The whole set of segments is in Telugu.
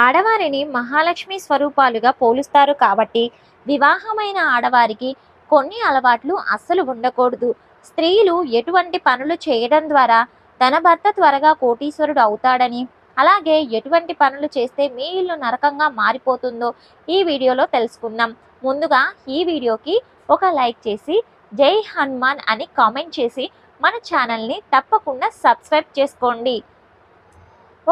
ఆడవారిని మహాలక్ష్మి స్వరూపాలుగా పోలుస్తారు కాబట్టి వివాహమైన ఆడవారికి కొన్ని అలవాట్లు అస్సలు ఉండకూడదు. స్త్రీలు ఎటువంటి పనులు చేయడం ద్వారా తన భర్త త్వరగా కోటీశ్వరుడు అవుతాడని అలాగే ఎటువంటి పనులు చేస్తే మీ ఇల్లు నరకంగా మారిపోతుందో ఈ వీడియోలో తెలుసుకుందాం. ముందుగా ఈ వీడియోకి ఒక లైక్ చేసి జై హనుమాన్ అని కామెంట్ చేసి మన ఛానల్ని తప్పకుండా సబ్స్క్రైబ్ చేసుకోండి.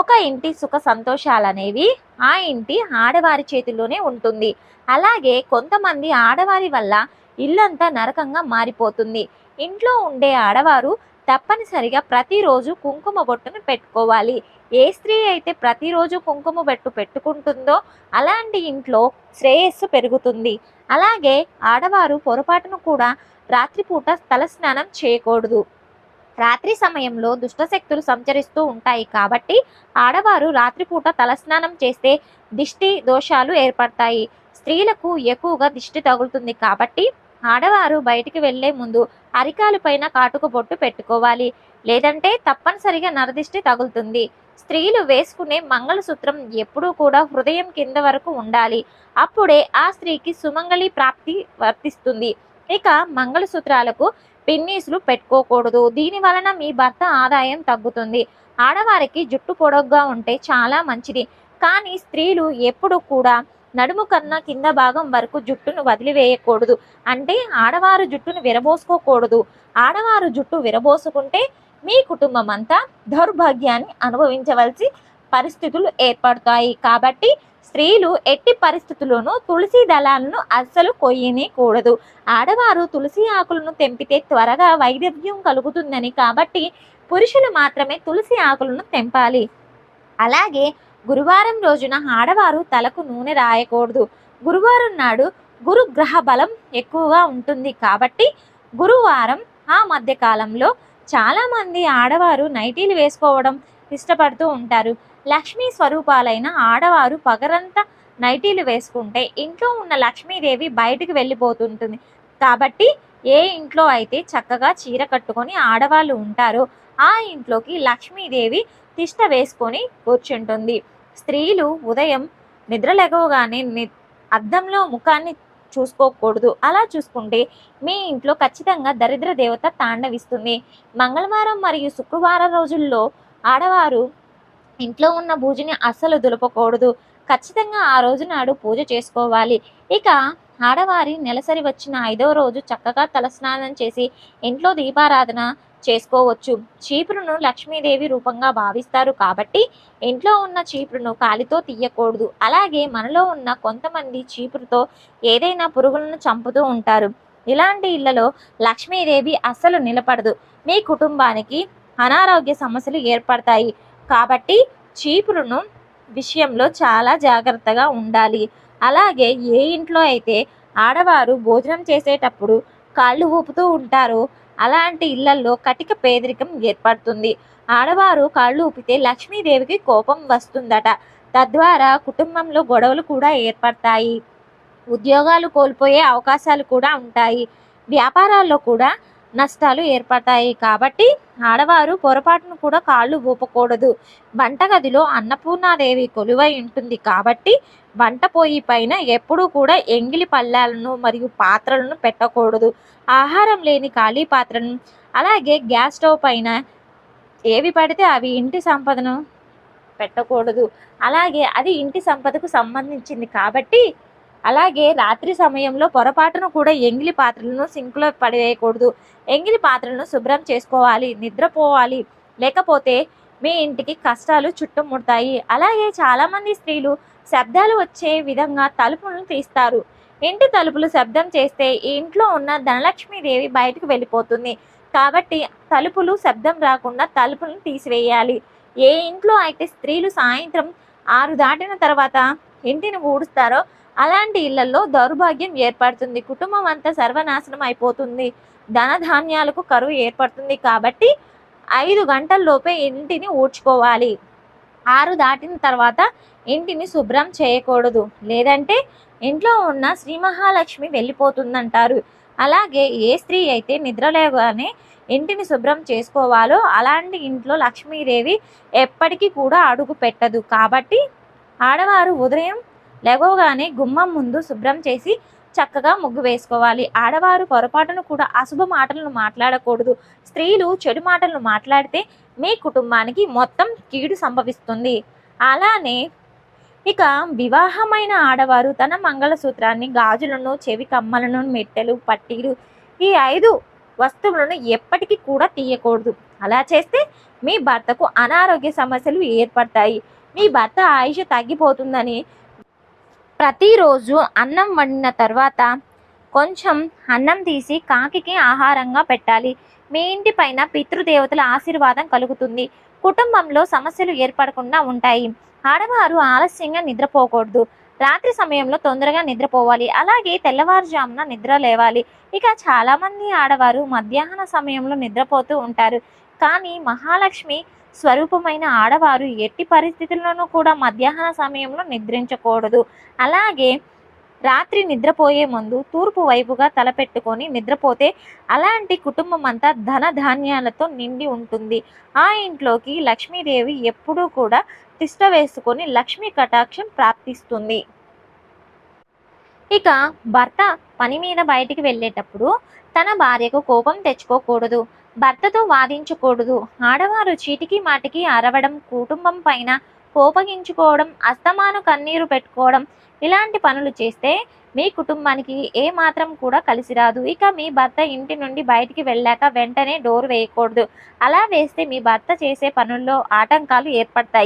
ఒక ఇంటి సుఖ సంతోషాలనేవి ఆ ఇంటి ఆడవారి చేతిలోనే ఉంటుంది. అలాగే కొంతమంది ఆడవారి వల్ల ఇల్లంతా నరకంగా మారిపోతుంది. ఇంట్లో ఉండే ఆడవారు తప్పనిసరిగా ప్రతిరోజు కుంకుమ బొట్టును పెట్టుకోవాలి. ఏ స్త్రీ అయితే ప్రతిరోజు కుంకుమ బొట్టు పెట్టుకుంటుందో అలాంటి ఇంట్లో శ్రేయస్సు పెరుగుతుంది. అలాగే ఆడవారు పొరపాటును కూడా రాత్రిపూట తలస్నానం చేయకూడదు. రాత్రి సమయంలో దుష్టశక్తులు సంచరిస్తూ ఉంటాయి కాబట్టి ఆడవారు రాత్రిపూట తలస్నానం చేస్తే దిష్టి దోషాలు ఏర్పడతాయి. స్త్రీలకు ఎక్కువగా దిష్టి తగులుతుంది కాబట్టి ఆడవారు బయటికి వెళ్ళే ముందు అరికాలు పైన కాటుక బొట్టు పెట్టుకోవాలి. లేదంటే తప్పనిసరిగా నరదిష్టి తగులుతుంది. స్త్రీలు వేసుకునే మంగళసూత్రం ఎప్పుడూ కూడా హృదయం కింద వరకు ఉండాలి. అప్పుడే ఆ స్త్రీకి సుమంగళి ప్రాప్తి వర్తిస్తుంది. ఇక మంగళసూత్రాలకు పిన్నీసులు పెట్టుకోకూడదు. దీని వలన మీ భర్త ఆదాయం తగ్గుతుంది. ఆడవారికి జుట్టు పొడవుగా ఉంటే చాలా మంచిది. కానీ స్త్రీలు ఎప్పుడు కూడా నడుము కన్నా కింద భాగం వరకు జుట్టును వదిలివేయకూడదు. అంటే ఆడవారు జుట్టును విరబోసుకోకూడదు. ఆడవారు జుట్టు విరబోసుకుంటే మీ కుటుంబం అంతా దౌర్భాగ్యాన్ని అనుభవించవలసి పరిస్థితులు ఏర్పడతాయి. కాబట్టి స్త్రీలు ఎట్టి పరిస్థితుల్లోనూ తులసి దళాలను అస్సలు కొయ్యనేకూడదు. ఆడవారు తులసి ఆకులను తెంపితే త్వరగా వైదవ్యం కలుగుతుందని కాబట్టి పురుషులు మాత్రమే తులసి ఆకులను తెంపాలి. అలాగే గురువారం రోజున ఆడవారు తలకు నూనె రాయకూడదు. గురువారం నాడు గురు గ్రహ బలం ఎక్కువగా ఉంటుంది కాబట్టి గురువారం ఆ మధ్య కాలంలో చాలామంది ఆడవారు నైటీలు వేసుకోవడం ఇష్టపడుతూ ఉంటారు. లక్ష్మీ స్వరూపాలైన ఆడవారు పగరంతా నైటీలు వేసుకుంటే ఇంట్లో ఉన్న లక్ష్మీదేవి బయటికి వెళ్ళిపోతుంటుంది. కాబట్టి ఏ ఇంట్లో అయితే చక్కగా చీర కట్టుకొని ఆడవాళ్ళు ఉంటారో ఆ ఇంట్లోకి లక్ష్మీదేవి తిష్ట వేసుకొని కూర్చుంటుంది. స్త్రీలు ఉదయం నిద్రలేగవగానే ని అద్దంలో ముఖాన్ని చూసుకోకూడదు. అలా చూసుకుంటే మీ ఇంట్లో ఖచ్చితంగా దరిద్ర దేవత తాండవిస్తుంది. మంగళవారం మరియు శుక్రవారం రోజుల్లో ఆడవారు ఇంట్లో ఉన్న పూజని అస్సలు దులపకూడదు. ఖచ్చితంగా ఆ రోజు నాడు పూజ చేసుకోవాలి. ఇక ఆడవారి నెలసరి వచ్చిన ఐదవ రోజు చక్కగా తలస్నానం చేసి ఇంట్లో దీపారాధన చేసుకోవచ్చు. చీపురును లక్ష్మీదేవి రూపంగా భావిస్తారు కాబట్టి ఇంట్లో ఉన్న చీపురును కాలితో తీయకూడదు. అలాగే మనలో ఉన్న కొంతమంది చీపురుతో ఏదైనా పురుగులను చంపుతూ ఉంటారు. ఇలాంటి ఇళ్ళలో లక్ష్మీదేవి అస్సలు నిలబడదు. మీ కుటుంబానికి అనారోగ్య సమస్యలు ఏర్పడతాయి. కాబట్టి చీపురును విషయంలో చాలా జాగ్రత్తగా ఉండాలి. అలాగే ఏ ఇంట్లో అయితే ఆడవారు భోజనం చేసేటప్పుడు కాళ్ళు ఊపుతూ ఉంటారో అలాంటి ఇళ్ళలో కటిక పేదరికం ఏర్పడుతుంది. ఆడవారు కాళ్ళు ఊపితే లక్ష్మీదేవికి కోపం వస్తుందట. తద్వారా కుటుంబంలో గొడవలు కూడా ఏర్పడతాయి. ఉద్యోగాలు కోల్పోయే అవకాశాలు కూడా ఉంటాయి. వ్యాపారాల్లో కూడా నష్టాలు ఏర్పడతాయి కాబట్టి ఆడవారు పొరపాటును కూడా కాళ్ళు ఊపకూడదు. వంటగదిలో అన్నపూర్ణాదేవి కొలువై ఉంటుంది. కాబట్టి వంట పొయ్యి పైన ఎప్పుడూ కూడా ఎంగిలి పళ్ళాలను మరియు పాత్రలను పెట్టకూడదు. ఆహారం లేని ఖాళీ పాత్రను అలాగే గ్యాస్ స్టవ్ పైన ఏవి పడితే అవి ఇంటి సంపదను పెట్టకూడదు. అలాగే అది ఇంటి సంపదకు సంబంధించింది. కాబట్టి అలాగే రాత్రి సమయంలో పొరపాటును కూడా ఎంగిలి పాత్రలను సింకులో పడివేయకూడదు ఎంగిలి పాత్రలను శుభ్రం చేసుకోవాలి నిద్రపోవాలి. లేకపోతే మీ ఇంటికి కష్టాలు చుట్టుముడతాయి. అలాగే చాలామంది స్త్రీలు శబ్దాలు వచ్చే విధంగా తలుపులను తీస్తారు. ఇంటి తలుపులు శబ్దం చేస్తే ఈ ఇంట్లో ఉన్న ధనలక్ష్మీదేవి బయటకు వెళ్ళిపోతుంది. కాబట్టి తలుపులు శబ్దం రాకుండా తలుపులను తీసివేయాలి. ఏ ఇంట్లో అయితే స్త్రీలు సాయంత్రం ఆరు దాటిన తర్వాత ఇంటిని ఊడుస్తారో అలాంటి ఇళ్ళలో దౌర్భాగ్యం ఏర్పడుతుంది. కుటుంబం అంతా సర్వనాశనం అయిపోతుంది. ధనధాన్యాలకు కరువు ఏర్పడుతుంది కాబట్టి ఐదు గంటల్లోపే ఇంటిని ఊడ్చుకోవాలి. ఆరు దాటిన తర్వాత ఇంటిని శుభ్రం చేయకూడదు. లేదంటే ఇంట్లో ఉన్న శ్రీ మహాలక్ష్మి వెళ్ళిపోతుందంటారు. అలాగే ఏ స్త్రీ అయితే నిద్రలేగానే ఇంటిని శుభ్రం చేసుకోవాలో అలాంటి ఇంట్లో లక్ష్మీదేవి ఎప్పటికీ కూడా అడుగు పెట్టదు. కాబట్టి ఆడవారు ఉదయం లెగవగానే గుమ్మం ముందు శుభ్రం చేసి చక్కగా ముగ్గు వేసుకోవాలి. ఆడవారు పొరపాటును కూడా అశుభ మాటలను మాట్లాడకూడదు. స్త్రీలు చెడు మాటలను మాట్లాడితే మీ కుటుంబానికి మొత్తం కీడు సంభవిస్తుంది. అలానే ఇక వివాహమైన ఆడవారు తన మంగళసూత్రాన్ని గాజులను చెవి కమ్మలను మెట్టెలు పట్టీలు ఈ ఐదు వస్తువులను ఎప్పటికీ కూడా తీయకూడదు. అలా చేస్తే మీ భర్తకు అనారోగ్య సమస్యలు ఏర్పడతాయి. మీ భర్త ఆయుష తగ్గిపోతుందని ప్రతిరోజు అన్నం వండిన తర్వాత కొంచెం అన్నం తీసి కాకికి ఆహారంగా పెట్టాలి. మీ ఇంటి పైన పితృదేవతల ఆశీర్వాదం కలుగుతుంది. కుటుంబంలో సమస్యలు ఏర్పడకుండా ఉంటాయి. ఆడవారు ఆలస్యంగా నిద్రపోకూడదు. రాత్రి సమయంలో తొందరగా నిద్రపోవాలి. అలాగే తెల్లవారుజామున నిద్ర లేవాలి. ఇక చాలామంది ఆడవారు మధ్యాహ్న సమయంలో నిద్రపోతూ ఉంటారు. కానీ మహాలక్ష్మి స్వరూపమైన ఆడవారు ఎట్టి పరిస్థితుల్లోనూ కూడా మధ్యాహ్న సమయంలో నిద్రించకూడదు. అలాగే రాత్రి నిద్రపోయే ముందు తూర్పు వైపుగా తలపెట్టుకొని నిద్రపోతే అలాంటి కుటుంబం అంతా ధన ధాన్యాలతో నిండి ఉంటుంది. ఆ ఇంట్లోకి లక్ష్మీదేవి ఎప్పుడూ కూడా తిష్ట వేసుకొని లక్ష్మీ కటాక్షం ప్రాప్తిస్తుంది. ఇక భర్త పని మీద బయటికి వెళ్ళేటప్పుడు తన భార్యకు కోపం తెచ్చుకోకూడదు. భర్తతో వాదించకూడదు. ఆడవారు చీటికి మాటికి అరవడం కుటుంబం పైన కోపగించుకోవడం అస్తమాను కన్నీరు పెట్టుకోవడం ఇలాంటి పనులు చేస్తే మీ కుటుంబానికి ఏ మాత్రం కూడా కలిసి రాదు ఇక మీ భర్త ఇంటి నుండి బయటికి వెళ్ళాక వెంటనే డోర్ వేయకూడదు. అలా వేస్తే మీ భర్త చేసే పనుల్లో ఆటంకాలు ఏర్పడతాయి.